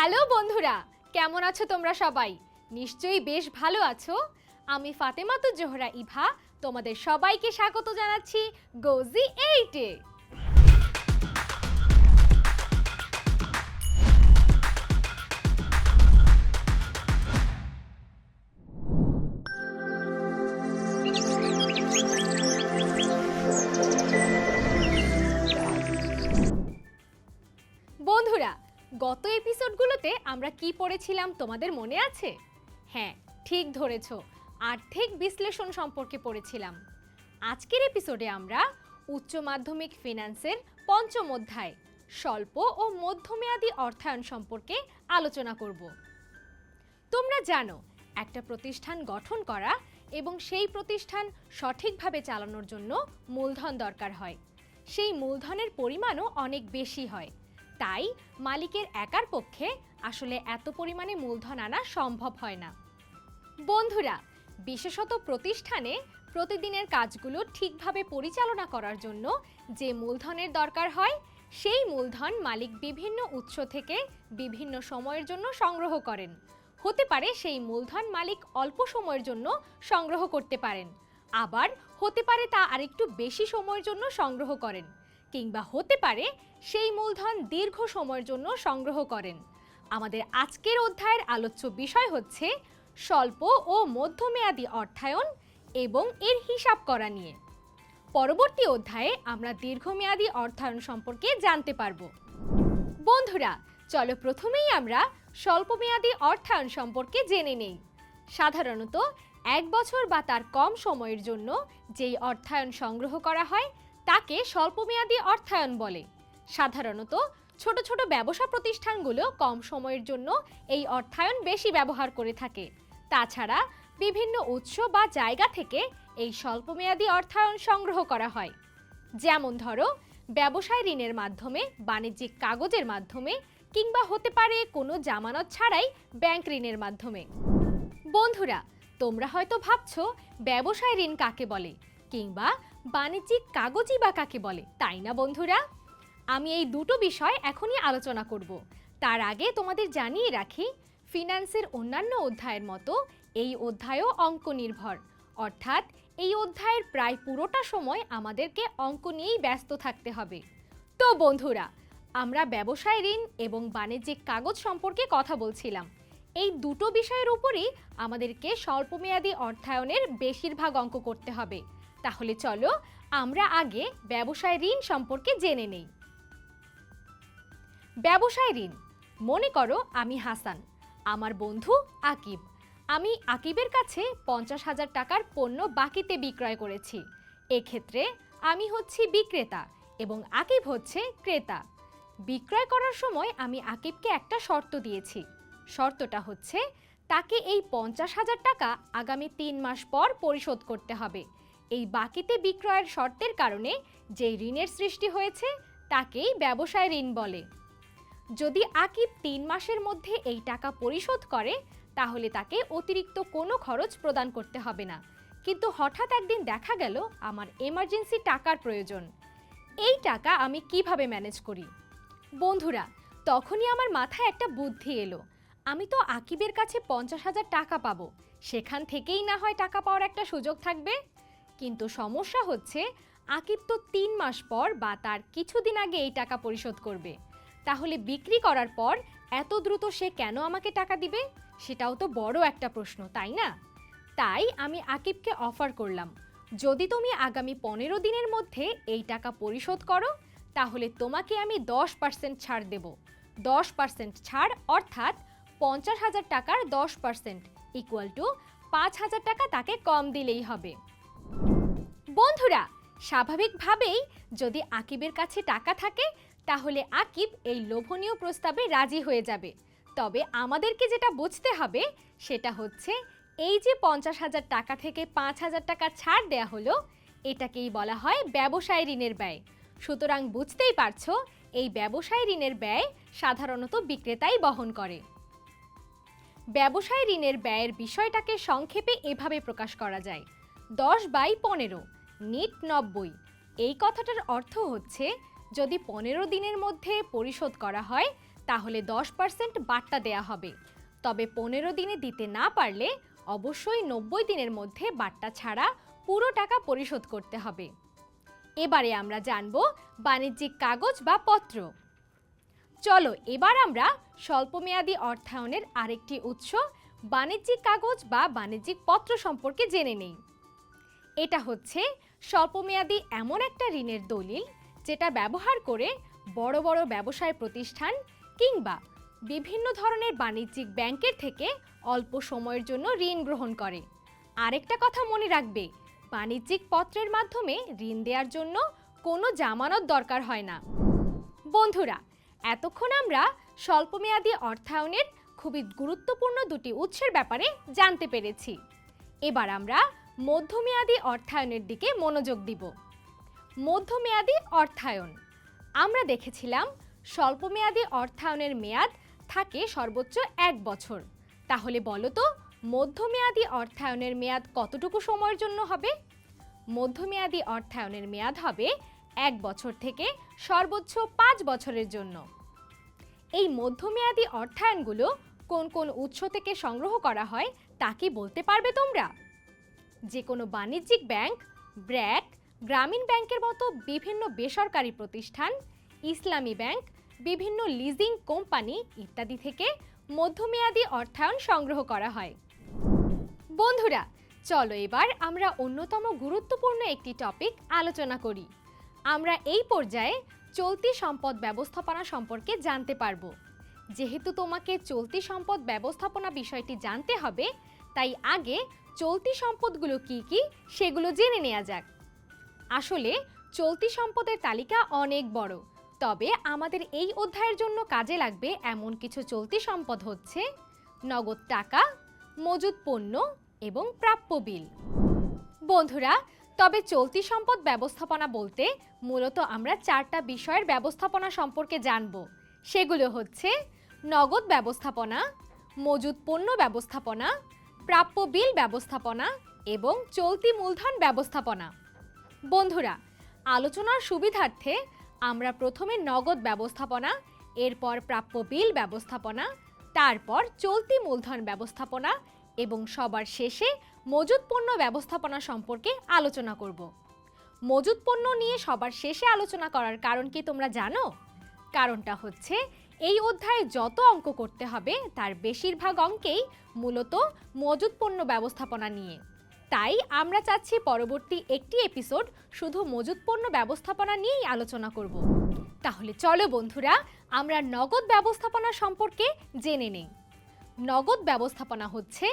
Hello বন্ধুরা, কেমন আছো তোমরা সবাই? নিশ্চয়ই বেশ ভালো আছো। আমি ফাতেমাতু জোহরা ইভা, তোমাদের সবাইকে স্বাগত জানাচ্ছি গোজি এইটে। গত এপিসোডগুলোতে আমরা কি পড়েছিলাম তোমাদের মনে আছে? হ্যাঁ ঠিক ধরেছ। আর্থিক বিশ্লেষণ সম্পর্কে পড়েছিলাম। আজকের এপিসোডে আমরা উচ্চ মাধ্যমিক ফিনান্সের পঞ্চম অধ্যায়, স্বল্প ও মধ্যমেয়াদী অর্থায়ন সম্পর্কে আলোচনা করব। তোমরা জানো, একটা প্রতিষ্ঠান গঠন করা এবং সেই প্রতিষ্ঠান সঠিকভাবে চালানোর জন্য মূলধন দরকার হয়। সেই মূলধনের পরিমাণও অনেক বেশি হয়। তাই মালিকের একার পক্ষে আসলে এত পরিমাণে মূলধন আনা সম্ভব হয় না। বন্ধুরা, বিশেষত প্রতিষ্ঠানে প্রতিদিনের কাজগুলো ঠিকভাবে পরিচালনা করার জন্য যে মূলধনের দরকার হয়, সেই মূলধন মালিক বিভিন্ন উৎস থেকে বিভিন্ন সময়ের জন্য সংগ্রহ করেন। হতে পারে সেই মূলধন মালিক অল্প সময়ের জন্য সংগ্রহ করতে পারেন, আবার হতে পারে তা আরেকটু বেশি সময়ের জন্য সংগ্রহ করেন, কিংবা হতে পারে সেই মূলধন দীর্ঘ সময়ের জন্য সংগ্রহ করেন। আমাদের আজকের অধ্যায়ের আলোচ্য বিষয় হচ্ছে স্বল্প ও মধ্যমেয়াদী অর্থায়ন এবং এর হিসাব করা নিয়ে। পরবর্তী অধ্যায়ে আমরা দীর্ঘমেয়াদী অর্থায়ন সম্পর্কে জানতে পারব। বন্ধুরা, চলো প্রথমেই আমরা স্বল্পমেয়াদী অর্থায়ন সম্পর্কে জেনে নেই। সাধারণত এক বছর বা তার কম সময়ের জন্য যেই অর্থায়ন সংগ্রহ করা হয়, তাকে স্বল্পমেয়াদী অর্থায়ন বলে। সাধারণত ছোট ছোট ব্যবসা প্রতিষ্ঠানগুলো কম সময়ের জন্য এই অর্থায়ন বেশি ব্যবহার করে থাকে। তাছাড়া বিভিন্ন উৎস বা জায়গা থেকে এই স্বল্পমেয়াদী অর্থায়ন সংগ্রহ করা হয়। যেমন ধরো, ব্যবসায় ঋণের মাধ্যমে, বাণিজ্যিক কাগজের মাধ্যমে কিংবা হতে পারে কোনো জামানত ছাড়াই ব্যাংক ঋণের মাধ্যমে। বন্ধুরা, তোমরা হয়তো ভাবছ, ব্যবসায় ঋণ কাকে বলে? কিংবা বাণিজ্যিক কাগজই বা কাকে বলে? তাই না বন্ধুরা? আমি এই দুটো বিষয় এখনই আলোচনা করব। তার আগে তোমাদের জানিয়ে রাখি, ফিনান্সের অন্যান্য অধ্যায়ের মতো এই অধ্যায়ও অঙ্ক নির্ভর অর্থাৎ এই অধ্যায়ের প্রায় পুরোটা সময় আমাদেরকে অঙ্ক নিয়েই ব্যস্ত থাকতে হবে। তো বন্ধুরা, আমরা ব্যবসায় ঋণ এবং বাণিজ্যিক কাগজ সম্পর্কে কথা বলছিলাম। এই দুটো বিষয়ের উপরই আমাদেরকে স্বল্পমেয়াদী অর্থায়নের বেশিরভাগ অঙ্ক করতে হবে। তাহলে চলো আমরা আগে ব্যবসায় ঋণ সম্পর্কে জেনে নেই। ব্যবসায় ঋণ। মনে করো আমি হাসান, আমার বন্ধু আকিব। আমি আকিবের কাছে পঞ্চাশ হাজার টাকার পণ্য বাকিতে বিক্রয় করেছি। এক্ষেত্রে আমি হচ্ছি বিক্রেতা এবং আকিব হচ্ছে ক্রেতা। বিক্রয় করার সময় আমি আকিবকে একটা শর্ত দিয়েছি। শর্তটা হচ্ছে তাকে এই পঞ্চাশ হাজার টাকা আগামী তিন মাস পর পরিশোধ করতে হবে। এই বাকিতে বিক্রয়ের শর্তের কারণে যেই ঋণের সৃষ্টি হয়েছে, তাকেই ব্যবসায় ঋণ বলে। যদি আকিব তিন মাসের মধ্যে এই টাকা পরিশোধ করে, তাহলে তাকে অতিরিক্ত কোনো খরচ প্রদান করতে হবে না। কিন্তু হঠাৎ একদিন দেখা গেল আমার এমার্জেন্সি টাকার প্রয়োজন। এই টাকা আমি কীভাবে ম্যানেজ করি? বন্ধুরা, তখনই আমার মাথায় একটা বুদ্ধি এলো। আমি তো আকিবের কাছে পঞ্চাশ হাজার টাকা পাবো। সেখান থেকেই না হয় টাকা পাওয়ার একটা সুযোগ থাকবে। কিন্তু সমস্যা হচ্ছে, আকিব তো তিন মাস পর বা তার কিছুদিন আগে এই টাকা পরিশোধ করবে। তাহলে বিক্রি করার পর এত দ্রুত সে কেন আমাকে টাকা দিবে? সেটাও তো বড় একটা প্রশ্ন, তাই না? তাই আমি আকিবকে অফার করলাম, যদি তুমি আগামী পনেরো দিনের মধ্যে এই টাকা পরিশোধ করো, তাহলে তোমাকে আমি দশ পার্সেন্ট ছাড় দেব। দশ পার্সেন্ট ছাড় অর্থাৎ পঞ্চাশ হাজার টাকার দশ পার্সেন্ট ইকুয়াল টু পাঁচ হাজার টাকা তাকে কম দিলেই হবে। বন্ধুরা, স্বাভাবিকভাবেই যদি আকিবের কাছে টাকা থাকে তাহলে আকিব এই লোভনীয় প্রস্তাবে রাজি হয়ে যাবে। তবে আমাদেরকে যেটা বুঝতে হবে, সেটা হচ্ছে এই যে পঞ্চাশ হাজার টাকা থেকে পাঁচ হাজার টাকা ছাড় দেয়া হলো, এটাকেই বলা হয় ব্যবসায় ঋণের ব্যয়। সুতরাং বুঝতেই পারছ, এই ব্যবসায় ঋণের ব্যয় সাধারণত বিক্রেতাই বহন করে। ব্যবসায় ঋণের ব্যয়ের বিষয়টাকে সংক্ষেপে এভাবে প্রকাশ করা যায়। দশ বাই পনেরো, নিট নব্বই। এই কথাটার অর্থ হচ্ছে যদি পনেরো দিনের মধ্যে পরিশোধ করা হয়, তাহলে দশ পার্সেন্ট বার্তা দেয়া হবে। তবে পনেরো দিনে দিতে না পারলে অবশ্যই নব্বই দিনের মধ্যে বার্তা ছাড়া পুরো টাকা পরিশোধ করতে হবে। এবারে আমরা জানব বাণিজ্যিক কাগজ বা পত্র। চলো, এবার আমরা স্বল্পমেয়াদী অর্থায়নের আরেকটি উৎস, বাণিজ্যিক কাগজ বা বাণিজ্যিক পত্র সম্পর্কে জেনে নেই। এটা হচ্ছে স্বল্পমেয়াদী এমন একটা ঋণের দলিল যেটা ব্যবহার করে বড় বড় ব্যবসায় প্রতিষ্ঠান কিংবা বিভিন্ন ধরনের বাণিজ্যিক ব্যাংকের থেকে অল্প সময়ের জন্য ঋণ গ্রহণ করে। আরেকটা কথা মনে রাখবে, বাণিজ্যিক পত্রের মাধ্যমে ঋণ দেওয়ার জন্য কোনো জামানত দরকার হয় না। বন্ধুরা, এতক্ষণ আমরা স্বল্পমেয়াদী অর্থায়নের খুবই গুরুত্বপূর্ণ দুটি উৎসের ব্যাপারে জানতে পেরেছি। এবার আমরা মধ্যমেয়াদী অর্থায়নের দিকে মনোযোগ দিব। মধ্যমেয়াদী অর্থায়ন। আমরা দেখেছিলাম স্বল্পমেয়াদী অর্থায়নের মেয়াদ থাকে সর্বোচ্চ এক বছর। তাহলে বলো তো, মধ্যমেয়াদী অর্থায়নের মেয়াদ কতটুকু সময়ের জন্য হবে? মধ্যমেয়াদী অর্থায়নের মেয়াদ হবে এক বছর থেকে সর্বোচ্চ পাঁচ বছরের জন্য। এই মধ্যমেয়াদী অর্থায়নগুলো কোন কোন উৎস থেকে সংগ্রহ করা হয় তা কি বলতে পারবে তোমরা? যে কোনো বাণিজ্যিক ব্যাংক, ব্র্যাক গ্রামীণ ব্যাংকের মতো বিভিন্ন বেসরকারি প্রতিষ্ঠান, ইসলামী ব্যাংক, বিভিন্ন লিজিং কোম্পানি ইত্যাদি থেকে মধ্যমেয়াদী অর্থায়ন সংগ্রহ করা হয়। বন্ধুরা, চলো এবার আমরা অন্যতম গুরুত্বপূর্ণ একটি টপিক আলোচনা করি। আমরা এই পর্যায়ে চলতি সম্পদ ব্যবস্থাপনা সম্পর্কে জানতে পারব। যেহেতু তোমাকে চলতি সম্পদ ব্যবস্থাপনা বিষয়টি জানতে হবে, তাই আগে চলতি সম্পদগুলো কি কি সেগুলো জেনে নেওয়া যাক। আসলে চলতি সম্পদের তালিকা অনেক বড়, তবে আমাদের এই অধ্যায়ের জন্য কাজে লাগবে এমন কিছু চলতি সম্পদ হচ্ছে নগদ টাকা মজুদ পণ্য এবং প্রাপ্য বিল। বন্ধুরা, তবে চলতি সম্পদ ব্যবস্থাপনা বলতে মূলত আমরা চারটা বিষয়ের ব্যবস্থাপনা সম্পর্কে জানব। সেগুলো হচ্ছে নগদ ব্যবস্থাপনা মজুদ পণ্য ব্যবস্থাপনা, প্রাপ্য বিল ব্যবস্থাপনা এবং চলতি মূলধন ব্যবস্থাপনা। বন্ধুরা, আলোচনার সুবিধার্থে আমরা প্রথমে নগদ ব্যবস্থাপনা, এরপর প্রাপ্য বিল ব্যবস্থাপনা, তারপর চলতি মূলধন ব্যবস্থাপনা এবং সবার শেষে মজুদ পণ্য ব্যবস্থাপনা সম্পর্কে আলোচনা করব। মজুদ পণ্য নিয়ে সবার শেষে আলোচনা করার কারণ কি তোমরা জানো? কারণটা হচ্ছে, এই অধ্যায়ে যত অঙ্ক করতে হবে, তার বেশিরভাগ অঙ্কেই মূলত মজুদ পণ্য ব্যবস্থাপনা নিয়ে। তাই আমরা চাচ্ছি পরবর্তী একটি এপিসোড শুধু মজুদ পণ্য ব্যবস্থাপনা নিয়েই আলোচনা করব। তাহলে চলো বন্ধুরা, আমরা নগদ ব্যবস্থাপনা সম্পর্কে জেনে নেই। নগদ ব্যবস্থাপনা হচ্ছে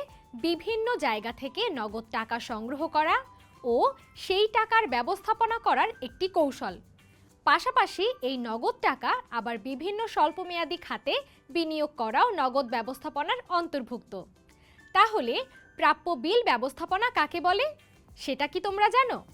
বিভিন্ন জায়গা থেকে নগদ টাকা সংগ্রহ করা ও সেই টাকার ব্যবস্থাপনা করার একটি কৌশল। পাশাপাশি এই নগদ টাকা আবার বিভিন্ন স্বল্পমেয়াদী খাতে বিনিয়োগ করাও নগদ ব্যবস্থাপনার অন্তর্ভুক্ত। তাহলে প্রাপ্য বিল ব্যবস্থাপনা কাকে বলে? সেটা কি তোমরা জানো?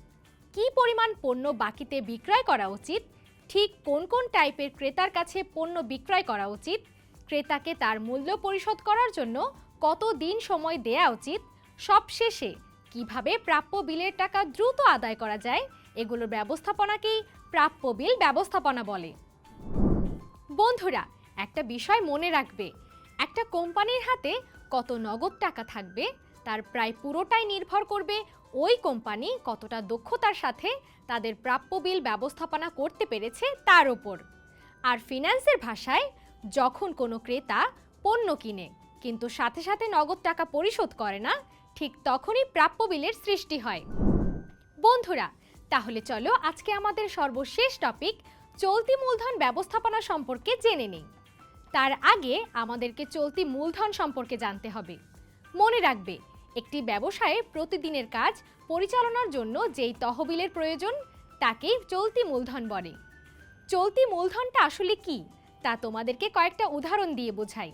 কি পরিমাণ পণ্য বাকিতে বিক্রয় করা উচিত? ঠিক কোন কোন টাইপের ক্রেতার কাছে পণ্য বিক্রয় করা উচিত? ক্রেতাকে তার মূল্য পরিশোধ করার জন্য কত দিন সময় দেয়া উচিত? সবশেষে, কীভাবে প্রাপ্য বিলের টাকা দ্রুত আদায় করা যায়? এগুলোর ব্যবস্থাপনাকেই প্রাপ্য বিল ব্যবস্থাপনা বলে। বন্ধুরা, একটা বিষয় মনে রাখবে। একটা কোম্পানির হাতে কত নগদ টাকা থাকবে? তার প্রায় পুরোটাই নির্ভর করবে ওই কোম্পানি কতটা দক্ষতার সাথে তাদের প্রাপ্য বিল ব্যবস্থাপনা করতে পেরেছে তার ওপর। আর ফিন্যান্সের ভাষায়, যখন কোনো ক্রেতা পণ্য কিনে, কিন্তু সাথে সাথে নগদ টাকা পরিশোধ করে না, ঠিক তখনই প্রাপ্য বিলের সৃষ্টি হয়। বন্ধুরা, তাহলে চলো আজকে আমাদের সর্বশেষ টপিক চলতি মূলধন ব্যবস্থাপনা সম্পর্কে জেনে নিই। তার আগে আমাদেরকে চলতি মূলধন সম্পর্কে জানতে হবে। মনে রাখবে একটি ব্যবসায়ে প্রতিদিনের কাজ পরিচালনার জন্য যেই তহবিলের প্রয়োজন, তাকেই চলতি মূলধন বলে। চলতি মূলধনটা আসলে কি, তা তোমাদেরকে কয়েকটা উদাহরণ দিয়ে বোঝাই।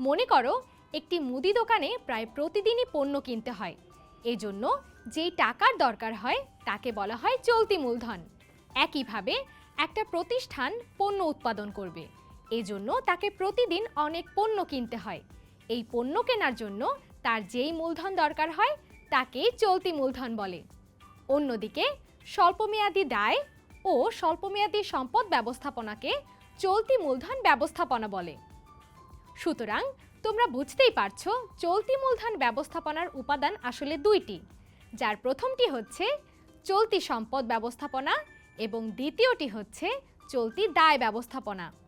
মনে করো, একটি মুদি দোকানে প্রায় প্রতিদিনই পণ্য কিনতে হয়। এজন্য যেই টাকার দরকার হয়, তাকে বলা হয় চলতি মূলধন। একইভাবে একটা প্রতিষ্ঠান পণ্য উৎপাদন করবে। এজন্য তাকে প্রতিদিন অনেক পণ্য কিনতে হয়। এই পণ্য কেনার জন্য তার যেই মূলধন দরকার হয়, তাকেই চলতি মূলধন বলে। অন্যদিকে, স্বল্পমেয়াদী দায় ও স্বল্পমেয়াদী সম্পদ ব্যবস্থাপনাকে চলতি মূলধন ব্যবস্থাপনা বলে। সুতরাং, তোমরা বুঝতেই পারছ, চলতি মূলধন ব্যবস্থাপনার উপাদান আসলে দুইটি। যার প্রথমটি হচ্ছে চলতি সম্পদ ব্যবস্থাপনা এবং দ্বিতীয়টি হচ্ছে চলতি দায় ব্যবস্থাপনা।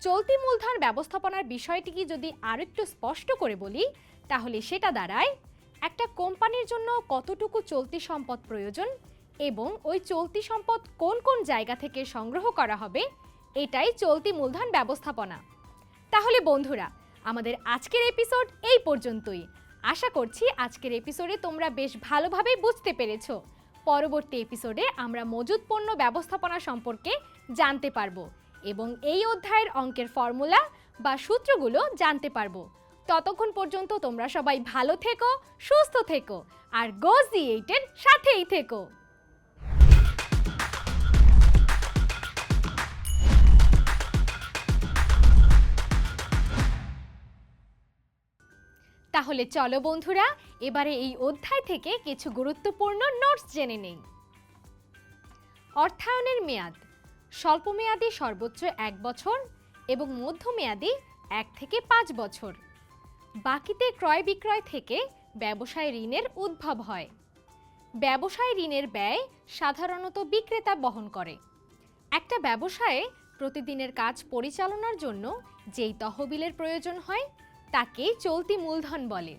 চলতি মূলধন ব্যবস্থাপনার বিষয়টিকে যদি আরও একটু স্পষ্ট করে বলি, তাহলে সেটা দাঁড়ায়, একটা কোম্পানির জন্য কতটুকু চলতি সম্পদ প্রয়োজন এবং ওই চলতি সম্পদ কোন কোন জায়গা থেকে সংগ্রহ করা হবে, এটাই চলতি মূলধন ব্যবস্থাপনা। তাহলে বন্ধুরা, আমাদের আজকের এপিসোড এই পর্যন্তই। আশা করছি আজকের এপিসোডে তোমরা বেশ ভালোভাবেই বুঝতে পেরেছ। পরবর্তী এপিসোডে আমরা মজুদ পণ্য ব্যবস্থাপনা সম্পর্কে জানতে পারব। এবং এই অধ্যায়ের অঙ্কের ফর্মুলা বা সূত্রগুলো জানতে পারব। ততক্ষণ পর্যন্ত তোমরা সবাই ভালো থেকো, সুস্থ থেকো, আর গোজ দি এইটের সাথেই থেকো। তাহলে চলো বন্ধুরা, এবারে এই অধ্যায় থেকে কিছু গুরুত্বপূর্ণ নোটস জেনে নেই। অর্থায়নের মেয়াদ। স্বল্পমেয়াদী সর্বোচ্চ এক বছর এবং মধ্যমেয়াদী এক থেকে পাঁচ বছর। বাকিতে ক্রয় বিক্রয় থেকে ব্যবসায় ঋণের উদ্ভব হয়। ব্যবসায় ঋণের ব্যয় সাধারণত বিক্রেতা বহন করে। একটা ব্যবসায়ে প্রতিদিনের কাজ পরিচালনার জন্য যেই তহবিলের প্রয়োজন হয় তাকে চলতি মূলধন বলে।